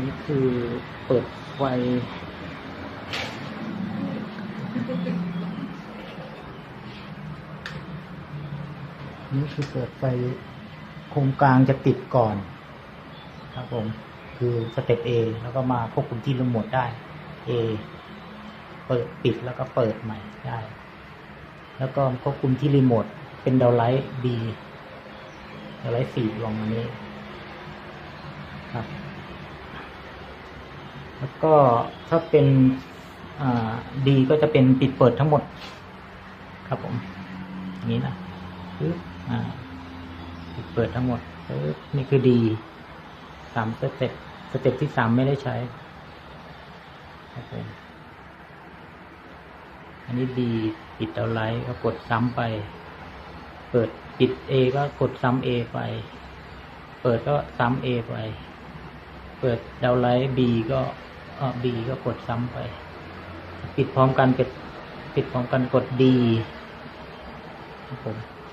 นี่คือเปิดไฟนี่คือเปิดไฟโครงกลางจะติดก่อน ครับผม คือสเต็ป A แล้วก็มาควบคุมที่รีโมทได้ A เปิดปิดแล้วก็เปิดใหม่ได้ แล้วก็ควบคุมที่รีโมทเป็นดาวไลท์ B ดาวไลท์สี่ลงอันนี้ ครับ แล้วก็ถ้าเป็นดีก็จะเป็นปิดเปิดทั้งหมด ครับผมอย่างนี้นะปึ๊บปิดเปิดทั้งหมดปึ๊บนี่คือดีสามสเต็ปสเต็ปที่สามไม่ได้ใช้ครับผมอันนี้ดีปิดเอาไลท์ก็กดซ้ำไป เปิดปิด A ก็กดซ้ำ A ไป เปิดก็ซ้ำ A ไป เปิดดาวไลท์ B ก็ เออ B ก็กดซ้ำไป ปิดพร้อมกันปิดปิดพร้อมกันกดดีครับผม